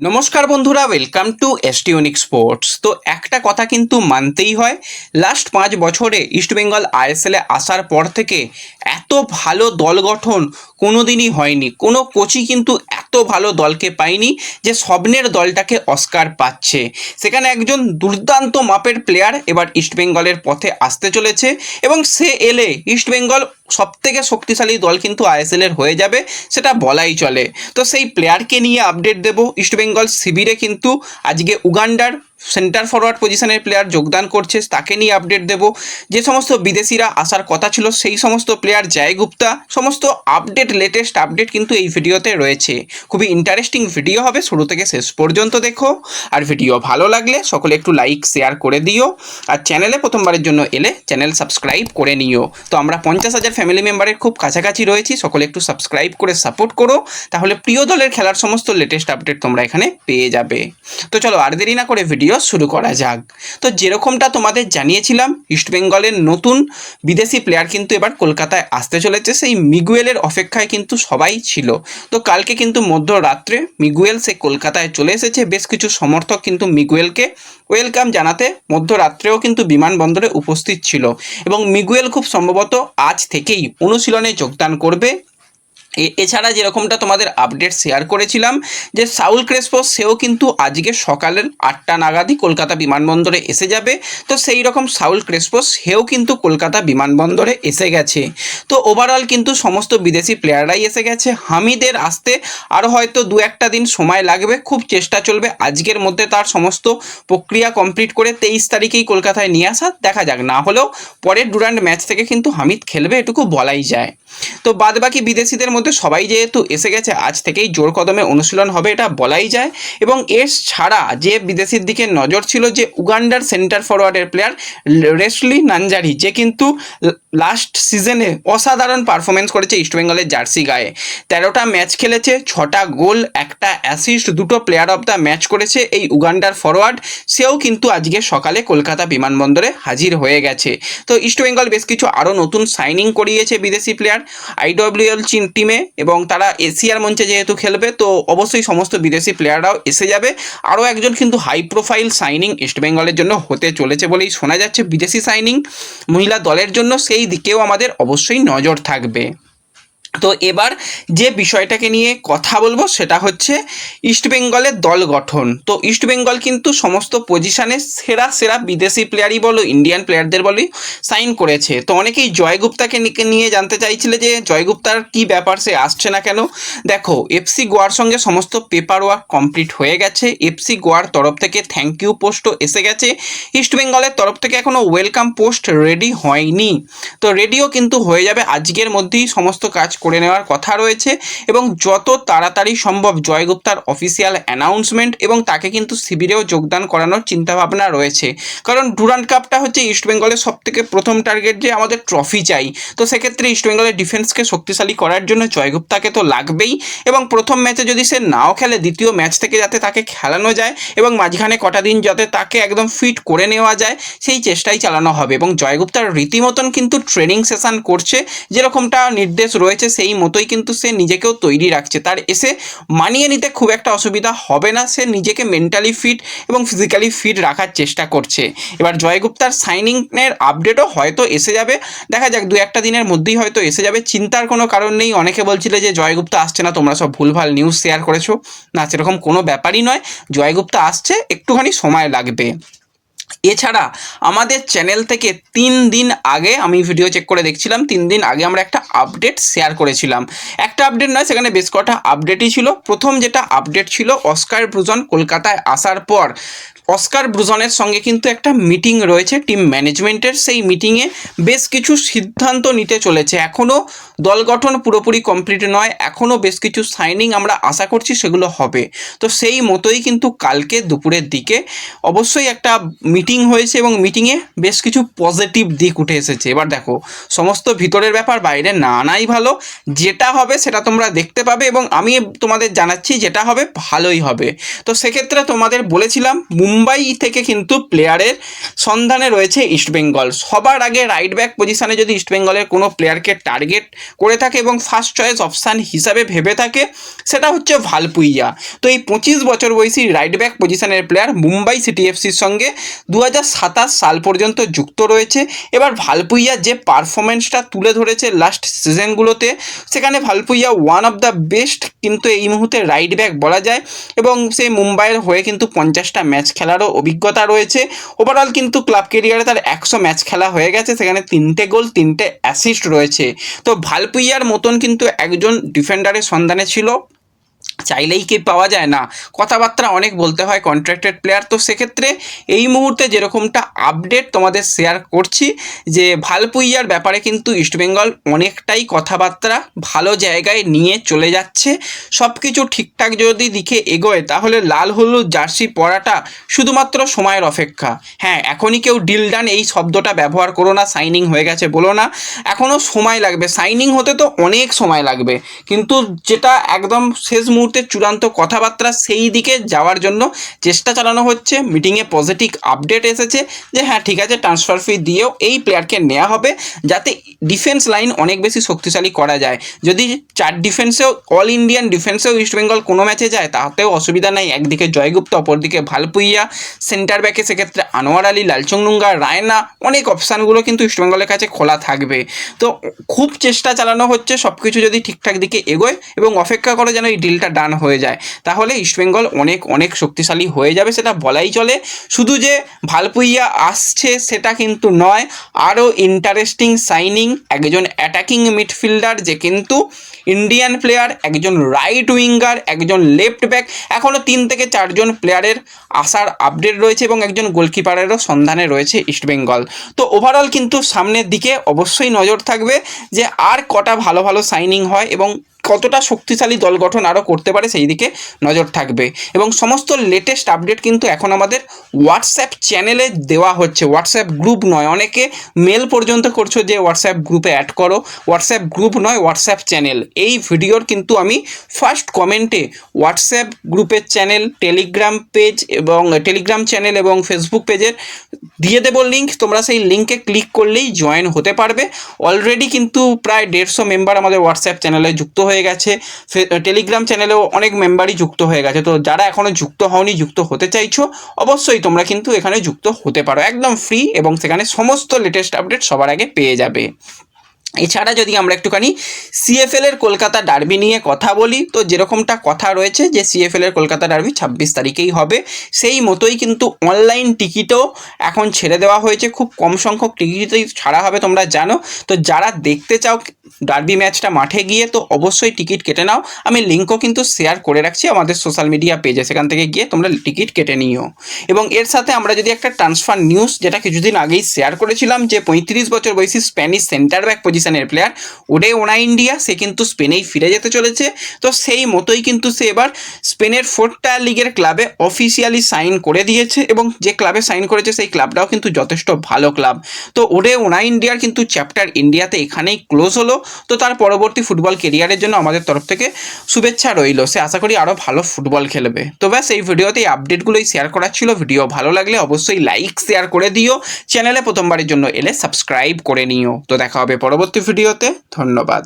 নমস্কার বন্ধুরা welcome two এসটিউনিক sports তো একটা কথা কিন্তু মানতেই হয় লাস্ট পাঁচ বছরে ইস্টবেঙ্গল আইএসএলে আসার পর থেকে এত ভালো দল গঠন কোনো দিনই হয়নি। কোনো কোচই কিন্তু এত ভালো দলকে পায়নি যে স্বপ্নের দলটাকে অস্কার পাচ্ছে। সেখানে একজন দুর্দান্ত মাপের প্লেয়ার এবার ইস্টবেঙ্গলের পথে আসতে চলেছে এবং সে এলে ইস্টবেঙ্গল সব থেকে শক্তিশালী দল কিন্তু আইএসএল এর হয়ে যাবে, সেটা বলাই চলে। তো সেই প্লেয়ারকে নিয়ে আপডেট দেবো। ইস্টবেঙ্গল শিবিরে কিন্তু আজকে উগান্ডার সেন্টার ফরওয়ার্ড পজিশনের প্লেয়ার যোগদান করছে, তাকে নিয়ে আপডেট দেব। যে সমস্ত বিদেশিরা আসার কথা ছিল, সেই সমস্ত প্লেয়ার জয় গুপ্তা, সমস্ত আপডেট লেটেস্ট আপডেট কিন্তু এই ভিডিওতে রয়েছে। খুবই ইন্টারেস্টিং ভিডিও হবে, শুরু থেকে শেষ পর্যন্ত দেখো। আর ভিডিও ভালো লাগলে সকলে একটু লাইক শেয়ার করে দিও। আর চ্যানেলে প্রথমবারের জন্য এলে চ্যানেল সাবস্ক্রাইব করে নিও। তো আমরা পঞ্চাশ হাজার ফ্যামিলি মেম্বারের খুব কাছাকাছি রয়েছি, সকলে একটু সাবস্ক্রাইব করে সাপোর্ট করো। তাহলে প্রিয় দলের খেলার সমস্ত লেটেস্ট আপডেট তোমরা এখানে পেয়ে যাবে। তো চলো আর দেরি না করে ভিডিও শুরু করা যাক। তো যেরকমটা তোমাদের জানিয়েছিলাম ইস্টবেঙ্গলের নতুন বিদেশি প্লেয়ার কিন্তু এবার কলকাতায় আসতে চলেছে, সেই মিগুয়েলের অপেক্ষায় কিন্তু সবাই ছিল। তো কালকে কিন্তু মধ্যরাত্রে মিগুয়েল সে কলকাতায় চলে এসেছে, বেশ কিছু সমর্থক কিন্তু মিগুয়েলকে ওয়েলকাম জানাতে মধ্যরাত্রেও কিন্তু বিমানবন্দরে উপস্থিত ছিল। এবং মিগুয়েল খুব সম্ভবত আজ থেকেই অনুশীলনে যোগদান করবে। এছাড়া যেরকমটা তোমাদের আপডেট শেয়ার করেছিলাম, যে সাউল ক্রেসপো, সেও কিন্তু আজকে সকালের আটটা নাগাদই কলকাতা বিমানবন্দরে এসে যাবে। তো সেই রকম সাউল ক্রেসপো, সেও কিন্তু কলকাতা বিমানবন্দরে এসে গেছে। তো ওভারঅল কিন্তু সমস্ত বিদেশি প্লেয়াররাই এসে গেছে। হামিদের আসতে আরও হয়তো দু একটা দিন সময় লাগবে, খুব চেষ্টা চলবে। আজকের মধ্যে তার সমস্ত প্রক্রিয়া কমপ্লিট করে তেইশ তারিখেই কলকাতায় নিয়ে আসা দেখা যাক। না হলেও পরের ডুরান্ড ম্যাচ থেকে কিন্তু হামিদ খেলবে, এটুকু বলাই যায়। তো বাদবাকি বিদেশিদের মধ্যে সবাই যেহেতু এসে গেছে, আজ থেকেই জোর কদমে অনুশীলন হবে, এটা বলাই যায়। এবং এর ছাড়া যে বিদেশির দিকে নজর ছিল যে উগান্ডার সেন্টার ফরওয়ার্ডের প্লেয়ার রেসলি নানজারি, যে কিন্তু লাস্ট সিজনে অসাধারণ পারফরমেন্স করেছে ইস্টবেঙ্গলের জার্সি গায়ে। তেরোটা ম্যাচ খেলেছে, ছটা গোল, একটা অ্যাসিস্ট, দুটো প্লেয়ার অফ দ্য ম্যাচ করেছে এই উগান্ডার ফরওয়ার্ড সেও কিন্তু আজকে সকালে কলকাতা বিমানবন্দরে হাজির হয়ে গেছে। তো ইস্টবেঙ্গল বেশ কিছু আরও নতুন সাইনিং করিয়েছে বিদেশি প্লেয়ার আইডব্লিউএল টিমে এবং তারা এশিয়ার মঞ্চে যেহেতু খেলবে, তো অবশ্যই সমস্ত বিদেশি প্লেয়াররাও এসে যাবে। আরও একজন কিন্তু হাই প্রোফাইল সাইনিং ইস্টবেঙ্গলের জন্য হতে চলেছে বলেই শোনা যাচ্ছে বিদেশি সাইনিং মহিলা দলের জন্য সেই দিকেও আমাদের অবশ্যই নজর থাকবে। তো এবার যে বিষয়টাকে নিয়ে কথা বলব সেটা হচ্ছে ইস্টবেঙ্গলের দল গঠন। তো ইস্টবেঙ্গল কিন্তু সমস্ত পজিশনে সেরা সেরা বিদেশি প্লেয়ারই বলো ইন্ডিয়ান প্লেয়ারদের বলি সাইন করেছে। তো অনেকেই জয়গুপ্তাকে নিয়ে জানতে চাইছিলে যে জয়গুপ্তার কি ব্যাপার, সে আসছে না কেন? দেখো এফসি গোয়ার সঙ্গে সমস্ত পেপার ওয়ার্ক কমপ্লিট হয়ে গেছে। এফসি গোয়ার তরফ থেকে থ্যাংক ইউ পোস্টও এসে গেছে। ইস্টবেঙ্গলের তরফ থেকে এখনও ওয়েলকাম পোস্ট রেডি হয়নি। তো রেডিও কিন্তু হয়ে যাবে। আজকের মধ্যেই সমস্ত কাজ করে নেওয়ার কথা রয়েছে এবং যত তাড়াতাড়ি সম্ভব জয়গুপ্তার অফিসিয়াল অ্যানাউন্সমেন্ট এবং তাকে কিন্তু শিবিরেও যোগদান করানোর চিন্তাভাবনা রয়েছে। কারণ ডুরান্ড কাপটা হচ্ছে ইস্টবেঙ্গলের সব থেকে প্রথম টার্গেট যে আমাদের ট্রফি চাই। তো সেক্ষেত্রে ইস্টবেঙ্গলের ডিফেন্সকে শক্তিশালী করার জন্য জয়গুপ্তাকে তো লাগবেই এবং প্রথম ম্যাচে যদি সে নাও খেলে, দ্বিতীয় ম্যাচ থেকে যাতে তাকে খেলানো যায় এবং মাঝখানে কটা দিন যাতে তাকে একদম ফিট করে নেওয়া যায়, সেই চেষ্টাই চালানো হবে এবং জয়গুপ্তার রীতিমতন কিন্তু ট্রেনিং সেশন করছে। যেরকমটা নির্দেশ রয়েছে সেই মতোই কিন্তু সে নিজেকেও তৈরি রাখছে। তার এসে মানিয়ে নিতে খুব একটা অসুবিধা হবে না। সে নিজেকে মেন্টালি ফিট এবং ফিজিক্যালি ফিট রাখার চেষ্টা করছে। এবার জয়গুপ্তার সাইনিংয়ের আপডেটও হয়তো এসে যাবে। দেখা যাক দু একটা দিনের মধ্যেই হয়তো এসে যাবে। চিন্তার কোনো কারণ নেই। অনেকে বলছিলে যে জয়গুপ্তা আসছে না, তোমরা সব ভুলভাল নিউজ শেয়ার করেছ। না, সেরকম কোনো ব্যাপারই নয়। জয়গুপ্তা আসছে, একটুখানি সময় লাগবে। এছাড়া আমাদের চ্যানেল থেকে তিন দিন আগে আমি ভিডিও চেক করে দেখছিলাম, তিন দিন আগে আমরা একটা আপডেট শেয়ার করেছিলাম। একটা আপডেট নয়, সেখানে বেশ কটা আপডেটই ছিল। প্রথম যেটা আপডেট ছিল, অস্কার ব্রুজন কলকাতায় আসার পর অস্কার ব্রুজনের সঙ্গে কিন্তু একটা মিটিং রয়েছে, টিম ম্যানেজমেন্টের। সেই মিটিংয়ে বেশ কিছু সিদ্ধান্ত নিতে চলেছে। এখনও দল গঠন পুরোপুরি কমপ্লিট নয় এখনও বেশ কিছু সাইনিং আমরা আশা করছি সেগুলো হবে। তো সেই মতোই কিন্তু কালকে দুপুরের দিকে অবশ্যই একটা মিটিং হয়েছে এবং মিটিংয়ে বেশ কিছু পজিটিভ দিক উঠে এসেছে। এবার দেখো, সমস্ত ভিতরের ব্যাপার, বাইরে না নাই ভালো। যেটা হবে সেটা তোমরা দেখতে পাবে এবং আমি তোমাদের জানাচ্ছি যেটা হবে ভালোই হবে। তো সেক্ষেত্রে তোমাদের বলেছিলাম, মুম্বাই থেকে কিন্তু প্লেয়ারের সন্ধানে রয়েছে ইস্টবেঙ্গল সবার আগে রাইট ব্যাক পজিশনে যদি ইস্টবেঙ্গলের কোনো প্লেয়ারকে টার্গেট করে থাকে এবং ফার্স্ট চয়েস অপশান হিসাবে ভেবে থাকে, সেটা হচ্ছে ভালপুইয়া। তো এই পঁচিশ বছর বয়সী রাইট ব্যাক পজিশনের প্লেয়ার মুম্বাই সিটি এফসির সঙ্গে দু হাজার সাতাশ সাল পর্যন্ত যুক্ত রয়েছে। এবার ভালপুইয়া যে পারফরমেন্সটা তুলে ধরেছে লাস্ট সিজনগুলোতে সেখানে Valpuia one of the best কিন্তু এই মুহূর্তে রাইট ব্যাক বলা যায় এবং সেই মুম্বাইয়ের হয়ে কিন্তু পঞ্চাশটা ম্যাচ খেলারও অভিজ্ঞতা রয়েছে। ওভারঅল কিন্তু ক্লাব কেরিয়ারে তার একশো ম্যাচ খেলা হয়ে গেছে, সেখানে তিনটে গোল তিনটে অ্যাসিস্ট রয়েছে। তো ভালপুইয়ার মতন কিন্তু একজন ডিফেন্ডারের সন্ধানে ছিল। চাইলেই কি পাওয়া যায় না? কথাবার্তা অনেক বলতে হয় কন্ট্রাক্টেড প্লেয়ার তো সেক্ষেত্রে এই মুহূর্তে যেরকমটা আপডেট তোমাদের শেয়ার করছি, যে ভালপুইয়ার ব্যাপারে কিন্তু ইস্টবেঙ্গল অনেকটাই কথাবার্তা ভালো জায়গায় নিয়ে চলে যাচ্ছে। সব কিছু ঠিকঠাক যদি দিকে এগোয়, তাহলে লাল হলুদ জার্সি পরাটা শুধুমাত্র সময়ের অপেক্ষা। হ্যাঁ এখনই কেউ ডিল ডান এই শব্দটা ব্যবহার করো না সাইনিং হয়ে গেছে বলো না। এখনও সময় লাগবে। সাইনিং হতে তো অনেক সময় লাগবে। কিন্তু যেটা একদম শেষ মুহূর্তে চূড়ান্ত কথাবার্তা সেই দিকে যাওয়ার জন্য চেষ্টা চালানো হচ্ছে। মিটিংয়ে পজিটিভ আপডেট এসেছে যে হ্যাঁ ঠিক আছে ট্রান্সফার ফি দিয়েও এই প্লেয়ারকে নেওয়া হবে যাতে ডিফেন্স লাইন অনেক বেশি শক্তিশালী করা যায়। যদি চার ডিফেন্সেও অল ইন্ডিয়ান ডিফেন্সেও ইস্টবেঙ্গল কোনো ম্যাচে যায়, তাতেও অসুবিধা নাই। একদিকে জয়গুপ্ত, অপরদিকে ভালপুইয়া সেন্টার ব্যাকে সেক্ষেত্রে আনোয়ার আলী লালচংডুঙ্গা রায়না, অনেক অপশানগুলো কিন্তু ইস্টবেঙ্গলের কাছে খোলা থাকবে। তো খুব চেষ্টা চালানো হচ্ছে সব কিছু যদি ঠিকঠাক দিকে এগোয় এবং অপেক্ষা করে যেন এই ডিলটা ডান হয়ে যায়। তাহলে ইস্টবেঙ্গল অনেক অনেক শক্তিশালী হয়ে যাবে সেটা বলাই চলে। শুধু যে ভালপুইয়া আসছে সেটা কিন্তু নয়, আরও ইন্টারেস্টিং সাইনিং একজন অ্যাটাকিং মিডফিল্ডার যে কিন্তু ইন্ডিয়ান প্লেয়ার একজন রাইট উইঙ্গার একজন লেফট ব্যাক এখনও তিন থেকে চারজন প্লেয়ারের আসার আপডেট রয়েছে এবং একজন গোলকিপারেরও সন্ধানে রয়েছে ইস্টবেঙ্গল তো ওভারঅল কিন্তু সামনের দিকে অবশ্যই নজর থাকবে যে আর কটা ভালো ভালো সাইনিং হয় এবং কতটা শক্তিশালী দল গঠন আরও করতে পারে, সেই দিকে নজর থাকবে। এবং সমস্ত লেটেস্ট আপডেট কিন্তু এখন আমাদের হোয়াটসঅ্যাপ চ্যানেলে দেওয়া হচ্ছে। হোয়াটসঅ্যাপ গ্রুপ নয়, অনেকে মেল পর্যন্ত করছ যে হোয়াটসঅ্যাপ গ্রুপে অ্যাড করো। হোয়াটসঅ্যাপ গ্রুপ নয় হোয়াটসঅ্যাপ চ্যানেল এই ভিডিওর কিন্তু আমি ফার্স্ট কমেন্টে হোয়াটসঅ্যাপ গ্রুপের চ্যানেল টেলিগ্রাম পেজ এবং টেলিগ্রাম চ্যানেল এবং ফেসবুক পেজের দিয়ে দেবো লিঙ্ক তোমরা সেই লিঙ্কে ক্লিক করলেই জয়েন হতে পারবে। অলরেডি কিন্তু প্রায় দেড়শো মেম্বার আমাদের হোয়াটসঅ্যাপ চ্যানেলে যুক্ত হয়ে গেছে। টেলিগ্রাম চ্যানেলেও অনেক মেম্বারই যুক্ত হয়ে গেছে। তো যারা এখনও যুক্ত হওনি, যুক্ত হতে চাইছো, অবশ্যই তোমরা কিন্তু এখানে যুক্ত হতে পারো। একদম ফ্রি এবং সেখানে সমস্ত লেটেস্ট আপডেট সবার আগে পেয়ে যাবে। এছাড়া যদি আমরা একটুখানি সিএফএল এর কলকাতা ডার্বি নিয়ে কথা বলি, তো যেরকমটা কথা রয়েছে যে সিএফএল এর কলকাতা ডার্বি ছাব্বিশ তারিখেই হবে। সেই মতোই কিন্তু অনলাইন টিকিটও এখন ছেড়ে দেওয়া হয়েছে। খুব কম সংখ্যক টিকিটই ছাড়া হবে তোমরা জানো। তো যারা দেখতে চাও ডার্বি ম্যাচটা মাঠে গিয়ে, তো অবশ্যই টিকিট কেটে নাও। আমি লিঙ্কও কিন্তু শেয়ার করে রাখছি আমাদের সোশ্যাল মিডিয়া পেজে সেখান থেকে গিয়ে তোমরা টিকিট কেটে নিও। এবং এর সাথে আমরা যদি একটা ট্রান্সফার নিউজ যেটা কিছুদিন আগেই শেয়ার করেছিলাম যে পঁয়ত্রিশ বছর বয়সী স্প্যানিশ সেন্টার ব্যাক পজিশনের প্লেয়ার ওডে ওনা ইন্ডিয়া, সে কিন্তু স্পেনেই ফিরে যেতে চলেছে। তো সেই মতোই কিন্তু সে এবার স্পেনের ফোর্থ লিগের ক্লাবে অফিসিয়ালি সাইন করে দিয়েছে এবং যে ক্লাবে সাইন করেছে, সেই ক্লাবটাও কিন্তু যথেষ্ট ভালো ক্লাব তো ওডে ওনা ইন্ডিয়ার কিন্তু চ্যাপ্টার ইন্ডিয়াতে এখানেই ক্লোজ হলো। তো তার পরবর্তী ফুটবল কেরিয়ারের জন্য আমাদের তরফ থেকে শুভেচ্ছা রইল। সে আশা করি আরও ভালো ফুটবল খেলবে। তো ব্যাস, এই ভিডিওতে এই আপডেটগুলোই শেয়ার করার ছিল। ভিডিও ভালো লাগলে অবশ্যই লাইক শেয়ার করে দিও। চ্যানেলে প্রথমবারের জন্য এলে সাবস্ক্রাইব করে নিও। তো দেখা হবে পরবর্তী ভিডিওতে ধন্যবাদ।